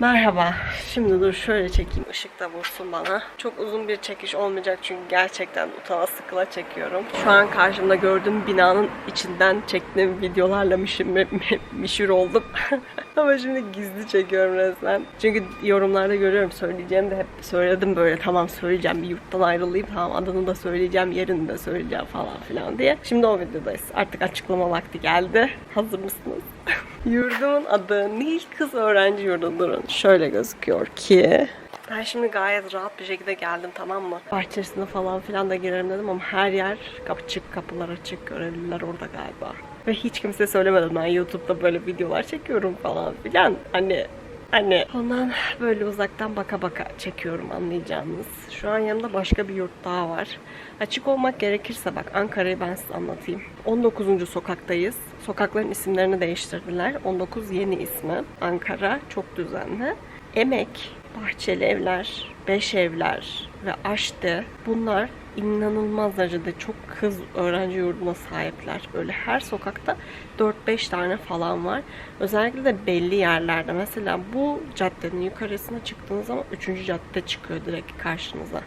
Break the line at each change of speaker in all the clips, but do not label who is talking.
Merhaba. Şimdi dur şöyle çekeyim. Işık da vursun bana. Çok uzun bir çekiş olmayacak çünkü gerçekten utana sıkıla çekiyorum. Şu an karşımda gördüğüm binanın içinden çektiğim videolarla mişir, mişir oldum. Ama şimdi gizli çekiyorum resmen. Çünkü yorumlarda görüyorum söyleyeceğim de hep söyledim böyle tamam söyleyeceğim bir yurttan ayrılayım tamam adını da söyleyeceğim yerini de söyleyeceğim falan filan diye. Şimdi o videodayız. Artık açıklama vakti geldi. Hazır mısınız? Yurdumun adı Nil Kız Öğrenci Yurdu durun. Şöyle gözüküyor ki ben şimdi gayet rahat bir şekilde geldim tamam mı? Bahçesine falan filan da girerim dedim ama her yer açık, kapılar açık, görevliler orada galiba. Ve hiç kimse söylemedim ben YouTube'da böyle videolar çekiyorum falan filan. Hani Hani ondan böyle uzaktan baka baka çekiyorum anlayacağınız. Şu an yanımda başka bir yurt daha var. Açık olmak gerekirse bak Ankara'yı ben size anlatayım. 19. sokaktayız. Sokakların isimlerini değiştirdiler. 19 yeni ismi. Ankara çok düzenli. Emek, Bahçeli Evler, Beş Evler ve Aşte bunlar inanılmaz derecede çok kız öğrenci yurduna sahipler. Böyle her sokakta 4-5 tane falan var. Özellikle de belli yerlerde. Mesela bu caddenin yukarısına çıktığınız zaman 3. cadde çıkıyor direkt karşınıza.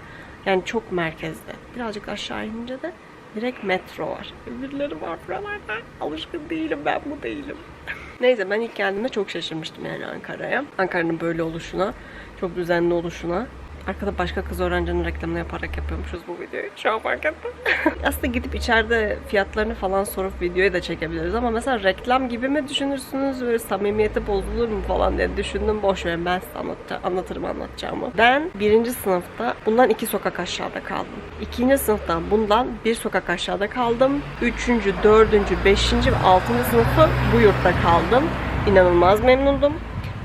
Yani çok merkezde. Birazcık aşağı inince de direkt metro var. Öbürleri var buralarda. Alışkın değilim ben bu değilim. Neyse ben ilk geldiğimde çok şaşırmıştım yani Ankara'ya. Ankara'nın böyle oluşuna, çok düzenli oluşuna. Arkada başka kız öğrencinin reklamını yaparak yapıyormuşuz bu videoyu. Şu an fark ettim. Aslında gidip içeride fiyatlarını falan sorup videoyu da çekebiliriz ama mesela reklam gibi mi düşünürsünüz böyle samimiyeti bozulur mu falan diye düşündüm. Boş verin ben size anlat- anlatırım anlatacağımı. Ben birinci sınıfta bundan iki sokak aşağıda kaldım. İkinci sınıftan bundan bir sokak aşağıda kaldım. Üçüncü, dördüncü, beşinci ve altıncı sınıfı bu yurtta kaldım. İnanılmaz memnundum.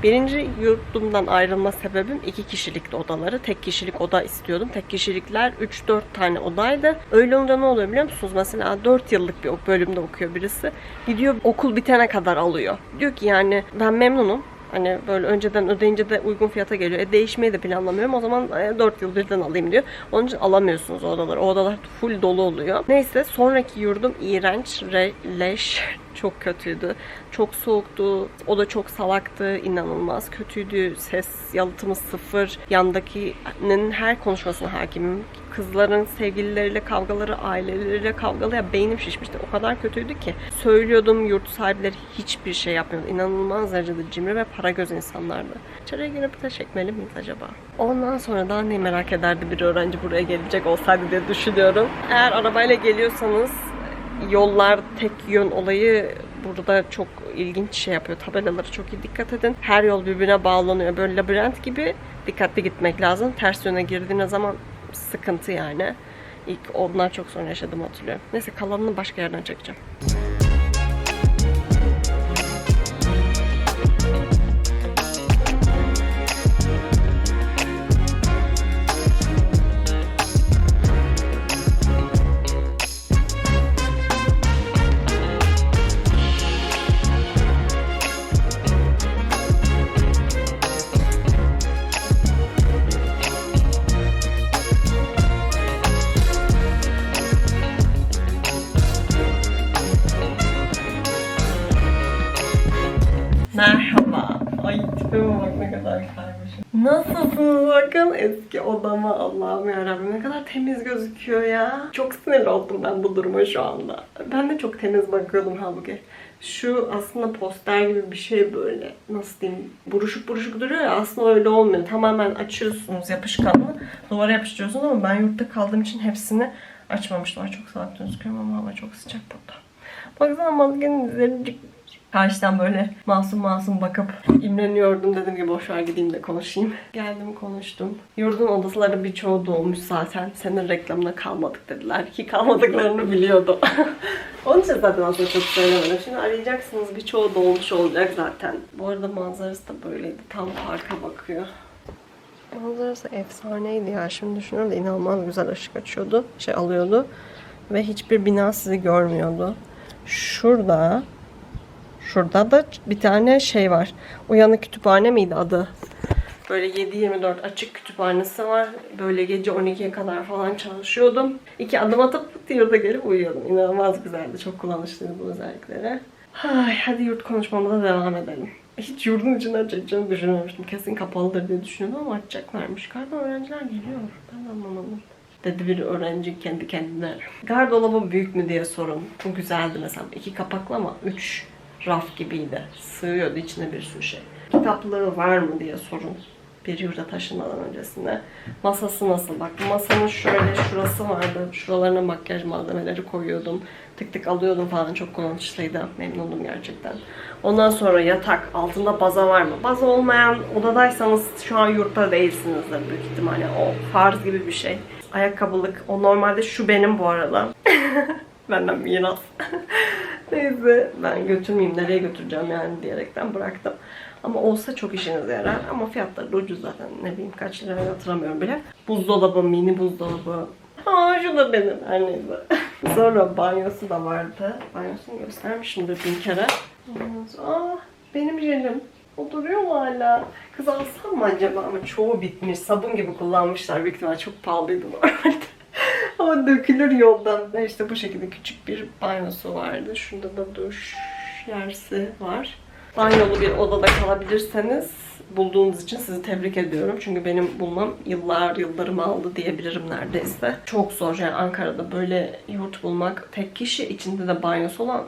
Birinci yurtumdan ayrılma sebebim iki kişilikli odaları. Tek kişilik oda istiyordum. Tek kişilikler 3-4 tane odaydı. Öyle olunca ne oluyor biliyor musunuz? Mesela 4 yıllık bir bölümde okuyor birisi. Gidiyor okul bitene kadar alıyor. Diyor ki yani ben memnunum. Hani böyle önceden ödeyince de uygun fiyata geliyor. E değişmeyi de planlamıyorum. O zaman e, 4 yıl birden alayım diyor. Onun için alamıyorsunuz o odaları. O odalar full dolu oluyor. Neyse sonraki yurdum iğrenç, re, leş, çok kötüydü. Çok soğuktu. O da çok salaktı. inanılmaz kötüydü. Ses yalıtımı sıfır. Yandakinin her konuşmasına hakimim. Kızların sevgilileriyle kavgaları, aileleriyle kavgalı. Ya beynim şişmişti. O kadar kötüydü ki. Söylüyordum yurt sahipleri hiçbir şey yapmıyordu. İnanılmaz derecede cimri ve para göz insanlardı. İçeriye girip de çekmeli miyiz acaba? Ondan sonra daha ne merak ederdi bir öğrenci buraya gelecek olsaydı diye düşünüyorum. Eğer arabayla geliyorsanız yollar tek yön olayı burada çok ilginç şey yapıyor. Tabelalara çok iyi dikkat edin. Her yol birbirine bağlanıyor. Böyle labirent gibi dikkatli gitmek lazım. Ters yöne girdiğiniz zaman sıkıntı yani. İlk onlar çok sonra yaşadım hatırlıyorum. Neyse kalanını başka yerden çekeceğim. Bakın eski odama Allah'ım yarabbim ne kadar temiz gözüküyor ya. Çok sinirli oldum ben bu duruma şu anda. Ben de çok temiz bakıyordum halbuki. Şu aslında poster gibi bir şey böyle nasıl diyeyim buruşuk buruşuk duruyor ya aslında öyle olmuyor. Tamamen açıyorsunuz yapışkanlı duvara yapıştırıyorsunuz ama ben yurtta kaldığım için hepsini açmamıştım. Ay çok salak gözüküyorum ama hava çok sıcak burada. Baksana maskenin üzerine Karşıdan böyle masum masum bakıp imreniyordum. Dedim ki boş ver gideyim de konuşayım. Geldim konuştum. Yurdun odasıların birçoğu dolmuş zaten. Senin reklamına kalmadık dediler. Ki kalmadıklarını biliyordum. Onun için zaten aslında çok söylemedim. Şimdi arayacaksınız birçoğu dolmuş olacak zaten. Bu arada manzarası da böyleydi. Tam parka bakıyor. Manzarası efsaneydi ya. Şimdi düşünüyorum da inanılmaz güzel ışık açıyordu. Şey alıyordu. Ve hiçbir bina sizi görmüyordu. Şurada Şurada da bir tane şey var. Uyanık kütüphane miydi adı? Böyle 7-24 açık kütüphanesi var. Böyle gece 12'ye kadar falan çalışıyordum. İki adım atıp yurda gelip uyuyordum. İnanılmaz güzeldi. Çok kullanışlıydı bu özellikleri. Ay, hadi yurt konuşmamıza devam edelim. hiç yurdun içinden çekeceğini düşünmemiştim. Kesin kapalıdır diye düşünüyordum ama açacaklarmış. Galiba öğrenciler geliyor. Ben de anlamadım. Dedi bir öğrenci kendi kendine. Gardolabı büyük mü diye sorun. Bu güzeldi mesela. iki kapaklı ama üç raf gibiydi. Sığıyordu içine bir sürü şey. Kitaplığı var mı diye sorun. Bir yurda taşınmadan öncesinde. Masası nasıl? Bak masanın şöyle şurası vardı. Şuralarına makyaj malzemeleri koyuyordum. Tık tık alıyordum falan. Çok kullanışlıydı. Memnundum gerçekten. Ondan sonra yatak. Altında baza var mı? Baza olmayan odadaysanız şu an yurtta değilsinizdir büyük ihtimalle. O farz gibi bir şey. Ayakkabılık. O normalde şu benim bu arada. Benden miras. Neyse ben götürmeyeyim nereye götüreceğim yani diyerekten bıraktım. Ama olsa çok işinize yarar. Ama fiyatları da ucuz zaten. Ne bileyim kaç liraya hatırlamıyorum bile. Buzdolabı, mini buzdolabı. Aa şu da benim her neyse. Sonra banyosu da vardı. Banyosunu göstermişimdir bin kere. Aa benim jelim. O duruyor mu hala? Kız alsam mı acaba? Ama çoğu bitmiş. Sabun gibi kullanmışlar. Büyük ihtimalle çok pahalıydı normalde. Ama dökülür yoldan. Ve işte bu şekilde küçük bir banyosu vardı. Şunda da duş yersi var. Banyolu bir odada kalabilirseniz bulduğunuz için sizi tebrik ediyorum. Çünkü benim bulmam yıllar yıllarımı aldı diyebilirim neredeyse. Çok zor yani Ankara'da böyle yurt bulmak. Tek kişi içinde de banyosu olan.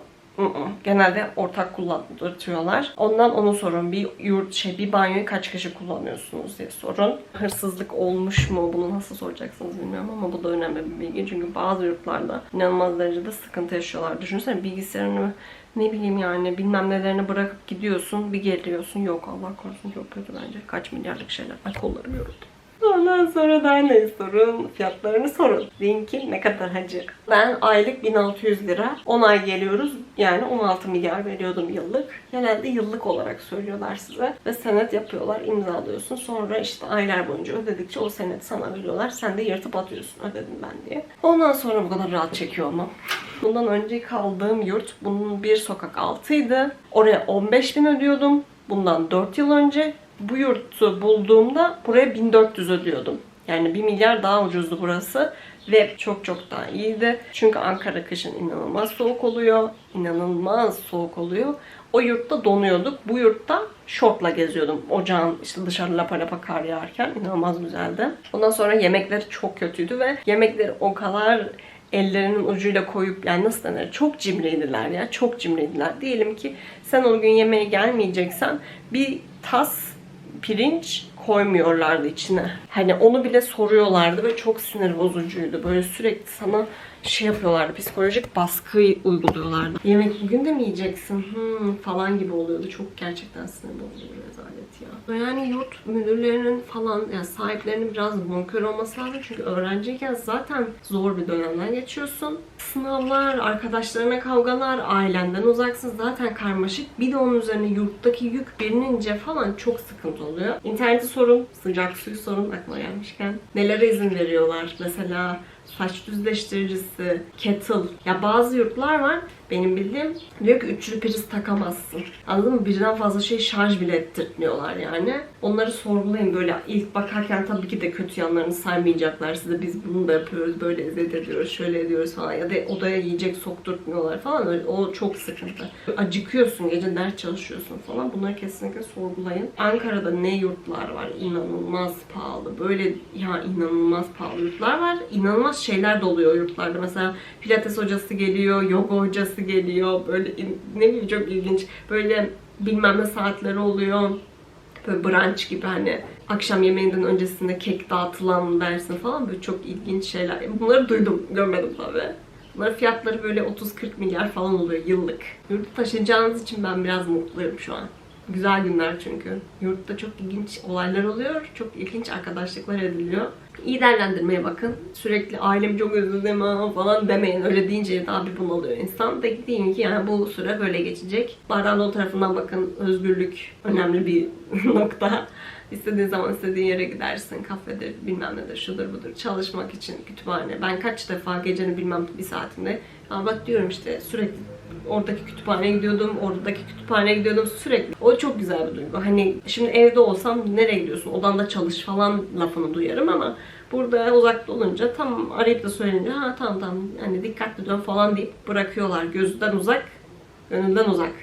Genelde ortak kullandırtıyorlar. Ondan onu sorun. Bir yurt şey bir banyoyu kaç kişi kullanıyorsunuz diye sorun. Hırsızlık olmuş mu? Bunu nasıl soracaksınız bilmiyorum ama bu da önemli bir bilgi. Çünkü bazı yurtlarda inanılmaz derecede sıkıntı yaşıyorlar. Düşünsene bilgisayarını ne bileyim yani bilmem nelerini bırakıp gidiyorsun. Bir geliyorsun. Yok Allah korusun çok kötü bence. Kaç milyarlık şeyler. Ay kollarım yoruldu. Ondan sonra da ne sorun? Fiyatlarını sorun. Linki ne kadar hacı? Ben aylık 1600 lira. 10 ay geliyoruz. Yani 16 milyar veriyordum yıllık. Genelde yıllık olarak söylüyorlar size. Ve senet yapıyorlar. imzalıyorsun. Sonra işte aylar boyunca ödedikçe o senet sana veriyorlar. Sen de yırtıp atıyorsun. Ödedim ben diye. Ondan sonra bu kadar rahat çekiyor olmam. Bundan önce kaldığım yurt bunun bir sokak altıydı. Oraya 15 bin ödüyordum. Bundan 4 yıl önce bu yurtu bulduğumda buraya 1400 ödüyordum. Yani 1 milyar daha ucuzdu burası. Ve çok çok daha iyiydi. Çünkü Ankara kışın inanılmaz soğuk oluyor. İnanılmaz soğuk oluyor. O yurtta donuyorduk. Bu yurtta şortla geziyordum. Ocağın işte dışarı lapa lapa kar yağarken. inanılmaz güzeldi. Ondan sonra yemekleri çok kötüydü ve yemekleri o kadar ellerinin ucuyla koyup yani nasıl denir çok cimriydiler ya çok cimriydiler. Diyelim ki sen o gün yemeğe gelmeyeceksen bir tas pirinç koymuyorlardı içine. Hani onu bile soruyorlardı ve çok sinir bozucuydu. Böyle sürekli sana şey yapıyorlardı, psikolojik baskı uyguluyorlardı. Yemek bugün de mi yiyeceksin hmm, falan gibi oluyordu. Çok gerçekten sinir bozucu bir rezalet ya. Yani yurt müdürlerinin falan yani sahiplerinin biraz bonkör olması lazım. Çünkü öğrenciyken zaten zor bir dönemden geçiyorsun. Sınavlar, arkadaşlarına kavgalar, ailenden uzaksın zaten karmaşık. Bir de onun üzerine yurttaki yük birinince falan çok sıkıntı oluyor. İnterneti sorun, sıcak suyu sorun aklıma gelmişken. Nelere izin veriyorlar? Mesela saç düzleştiricisi, kettle. Ya bazı yurtlar var benim bildiğim diyor ki üçlü priz takamazsın. Anladın mı? Birden fazla şey şarj bile ettirtmiyorlar yani. Onları sorgulayın böyle ilk bakarken tabii ki de kötü yanlarını saymayacaklar size. Biz bunu da yapıyoruz, böyle eziyet ediyoruz, şöyle ediyoruz falan. Ya da odaya yiyecek sokturtmuyorlar falan. Öyle, o çok sıkıntı. Acıkıyorsun, gece ders çalışıyorsun falan. Bunları kesinlikle sorgulayın. Ankara'da ne yurtlar var? İnanılmaz pahalı. Böyle ya inanılmaz pahalı yurtlar var. İnanılmaz şeyler de oluyor yurtlarda. Mesela pilates hocası geliyor, yoga hocası geliyor. Böyle ne bileyim çok ilginç. Böyle bilmem ne saatleri oluyor. Böyle brunch gibi hani akşam yemeğinden öncesinde kek dağıtılan dersin falan böyle çok ilginç şeyler. Bunları duydum, görmedim tabii. Bunların fiyatları böyle 30-40 milyar falan oluyor yıllık. Yurtta taşınacağınız için ben biraz mutluyum şu an. Güzel günler çünkü. Yurtta çok ilginç olaylar oluyor. Çok ilginç arkadaşlıklar ediliyor. İyi değerlendirmeye bakın. Sürekli ailemi çok özledim falan demeyin. Öyle deyince daha bir bunalıyor insan. De deyin ki yani bu süre böyle geçecek. Bardağın o tarafından bakın. Özgürlük önemli bir nokta. İstediğin zaman istediğin yere gidersin. Kafedir, bilmem nedir, şudur budur. Çalışmak için kütüphane. Ben kaç defa gecenin bilmem bir saatinde. Ama bak diyorum işte sürekli oradaki kütüphaneye gidiyordum, oradaki kütüphaneye gidiyordum sürekli. O çok güzel bir duygu. Hani şimdi evde olsam nereye gidiyorsun? Odanda çalış falan lafını duyarım ama burada uzakta olunca tam arayıp da söyleyince ha tamam tamam hani dikkatli dön falan deyip bırakıyorlar. Gözden uzak, gönülden uzak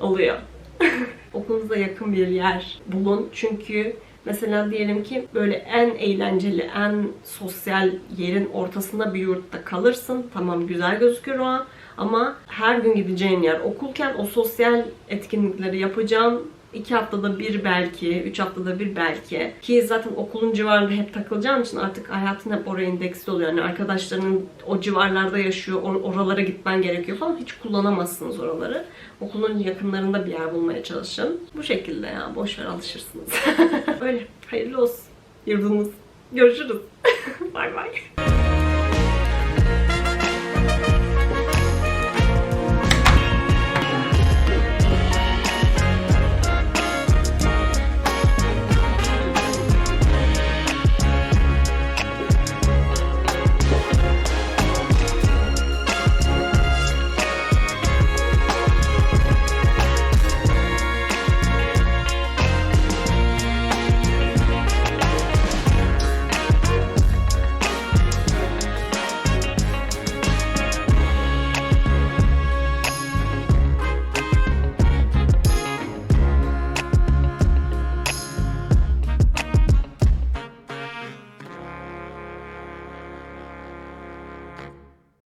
oluyor. Okulunuza yakın bir yer bulun. Çünkü mesela diyelim ki böyle en eğlenceli, en sosyal yerin ortasında bir yurtta kalırsın. Tamam güzel gözükür o an. Ama her gün gideceğin yer okulken o sosyal etkinlikleri yapacağın iki haftada bir belki, üç haftada bir belki. Ki zaten okulun civarında hep takılacağın için artık hayatın hep oraya endeksli oluyor. Yani arkadaşlarının o civarlarda yaşıyor, or- oralara gitmen gerekiyor falan. Hiç kullanamazsınız oraları. Okulun yakınlarında bir yer bulmaya çalışın. Bu şekilde ya, boş ver alışırsınız. Öyle, hayırlı olsun yurdunuz. Görüşürüz. bay bay.